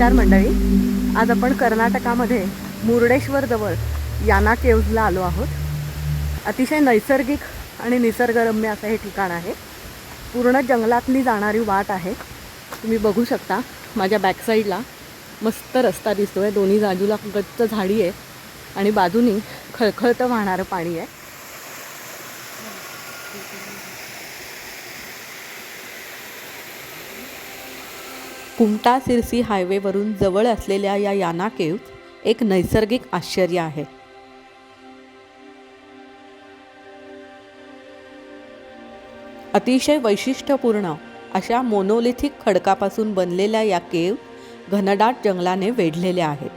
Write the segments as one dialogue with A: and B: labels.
A: नमस्कार मंडळी. आज आपण कर्नाटकामध्ये मुर्डेश्वरजवळ याना केव्जला आलो आहोत. अतिशय नैसर्गिक आणि निसर्गरम्य असं हे ठिकाण आहे. पूर्ण जंगलातनी जाणारी वाट आहे. तुम्ही बघू शकता माझ्या बॅकसाईडला मस्त रस्ता दिसतो आहे दोन्ही बाजूला गच्च झाडी आहे आणि बाजूनी खळखळतं वाहणारं पाणी आहे. कुमटा सिरसी हायवेवरून जवळ असलेल्या या याना केव्ज एक नैसर्गिक आश्चर्य आहे. अतिशय वैशिष्ट्यपूर्ण अशा मोनोलिथिक खडकापासून बनलेल्या या केव घनदाट जंगलाने वेढलेल्या आहेत.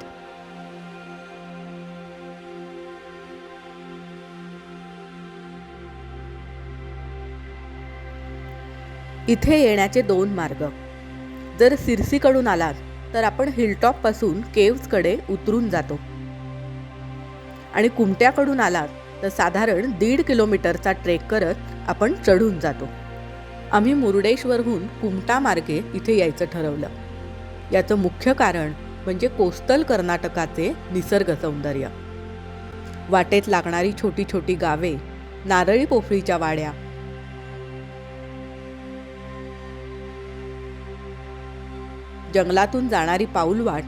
A: इथे येण्याचे दोन मार्ग. जर सिरसीकडून आलात तर आपण हिलटॉपपासून केव्जकडे उतरून जातो. आणि कुमट्याकडून आलात तर साधारण दीड किलोमीटरचा ट्रेक करत आपण चढून जातो. आम्ही मुर्डेश्वरहून कुमटा मार्गे इथे यायचं ठरवलं. याचं मुख्य कारण म्हणजे कोस्टल कर्नाटकाचे निसर्ग सौंदर्य. वाटेत लागणारी छोटी छोटी गावे नारळी पोफळीच्या वाड्या जंगलातून जाणारी पाऊलवाट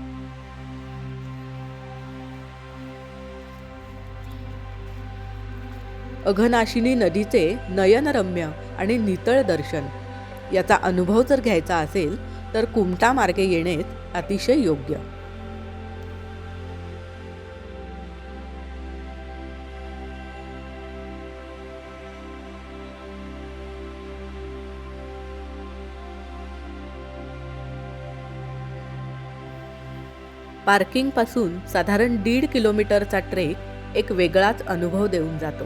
A: अघनाशिनी नदीचे नयनरम्य आणि नितळ दर्शन. याचा अनुभव जर घ्यायचा असेल तर कुमटा मार्गे अतिशय योग्य. पार्किंगपासून साधारण दीड किलोमीटरचा ट्रेक एक वेगळाच अनुभव देऊन जातो.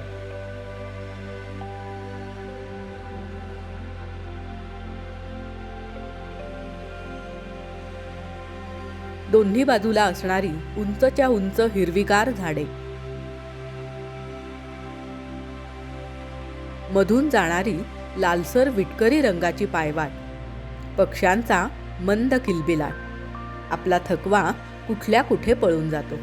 A: दोन्ही बाजूला असणारी उंचच्या उंच हिरवीगार झाडे. मधून जाणारी लालसर विटकरी रंगाची पायवाट. पक्ष्यांचा मंद किलबिलाट. आपला थकवा कुठल्या कुठे पळून जातो.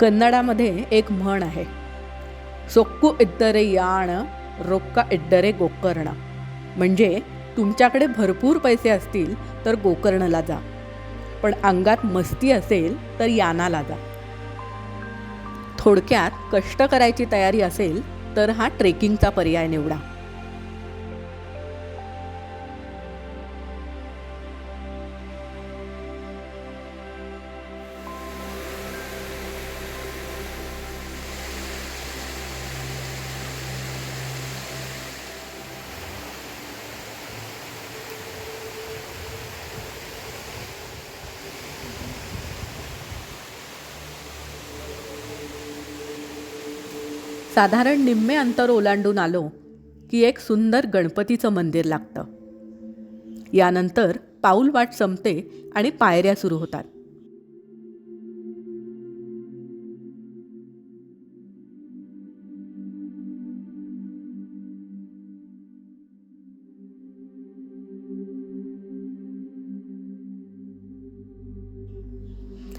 A: कन्नडामध्ये एक म्हण आहे. सोक्कू इद्दरे याण रोक्का इड्डरे गोकर्ण. म्हणजे तुमच्याकडे भरपूर पैसे असतील तर गोकर्णला जा. पण अंगात मस्ती असेल तर यानाला जा. थोडक्यात कष्ट करायची तयारी असेल तर हा ट्रेकिंगचा पर्याय निवडा. साधारण निम्मे अंतर ओलांडून आलो की एक सुंदर गणपतीचं मंदिर लागतं. यानंतर पाऊलवाट संपते आणि पायऱ्या सुरू होतात.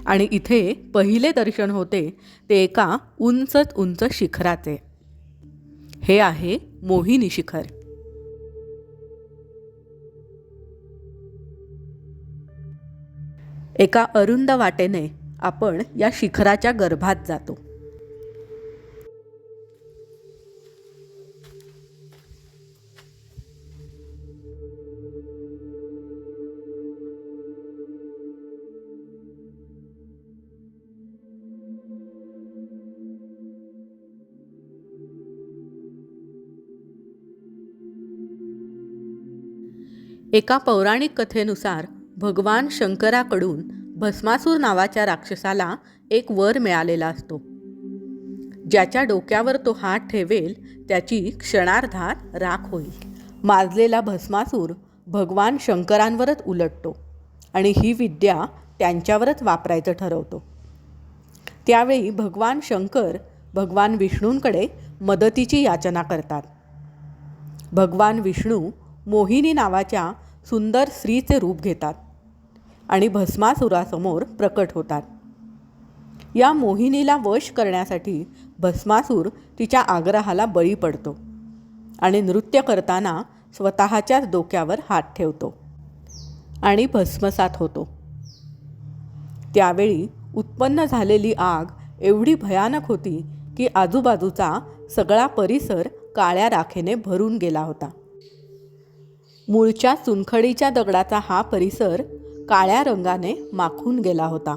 A: आणि इथे पहिले दर्शन होते ते एका उंचच उंच शिखराचे. हे आहे मोहिनी शिखर. एका अरुंद वाटेने आपण या शिखराच्या गर्भात जातो. एका पौराणिक कथेनुसार भगवान शंकराकडून भस्मासूर नावाच्या राक्षसाला एक वर मिळालेला असतो. ज्याच्या डोक्यावर तो हात ठेवेल त्याची क्षणार्धात राख होईल. माजलेला भस्मासूर भगवान शंकरांवरच उलटतो आणि ही विद्या त्यांच्यावरच वापरायचं ठरवतो. त्यावेळी भगवान शंकर भगवान विष्णूंकडे मदतीची याचना करतात. भगवान विष्णू मोहिनी नावाच्या सुंदर स्त्रीचे रूप घेतात आणि भस्मासुरासमोर प्रकट होतात. या मोहिनीला वश करण्यासाठी भस्मासूर तिच्या आग्रहाला बळी पडतो आणि नृत्य करताना स्वतःच्याच डोक्यावर हात ठेवतो आणि भस्मसात होतो. त्यावेळी उत्पन्न झालेली आग एवढी भयानक होती की आजूबाजूचा सगळा परिसर काळ्या राखेने भरून गेला होता. मूळच्या चुनखडीच्या दगडाचा हा परिसर काळ्या रंगाने माखून गेला होता.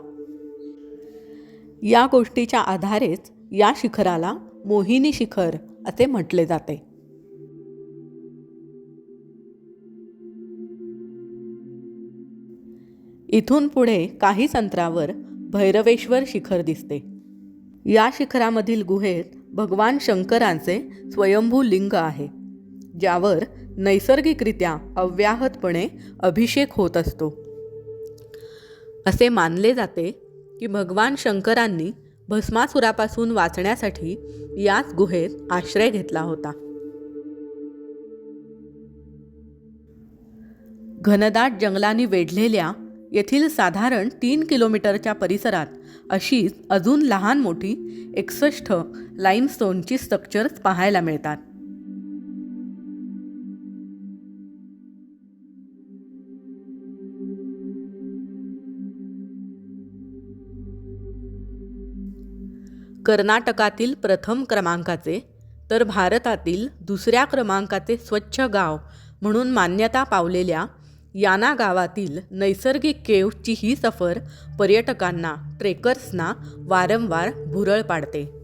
A: या गोष्टीच्या आधारेच या शिखराला मोहिनी शिखर असे म्हटले जाते. इथून पुढे काही अंतरावर भैरवेश्वर शिखर दिसते. या शिखरामधील गुहेत भगवान शंकरांचे स्वयंभू लिंग आहे ज्यावर नैसर्गिकरित्या अव्याहतपणे अभिषेक होत असतो. असे मानले जाते की भगवान शंकरांनी भस्मासुरापासून वाचण्यासाठी याच गुहेत आश्रय घेतला होता. घनदाट जंगलांनी वेढलेल्या येथील साधारण तीन किलोमीटरच्या परिसरात अशीच अजून लहान मोठी एकसष्ट लाईमस्टोनची स्ट्रक्चर्स पाहायला मिळतात. कर्नाटकातील प्रथम क्रमांकाचे तर भारतातील दुसऱ्या क्रमांकाचे स्वच्छ गाव म्हणून मान्यता पावलेल्या याना गावातील नैसर्गिक केव्हची ही सफर पर्यटकांना ट्रेकर्सना वारंवार भुरळ पाडते.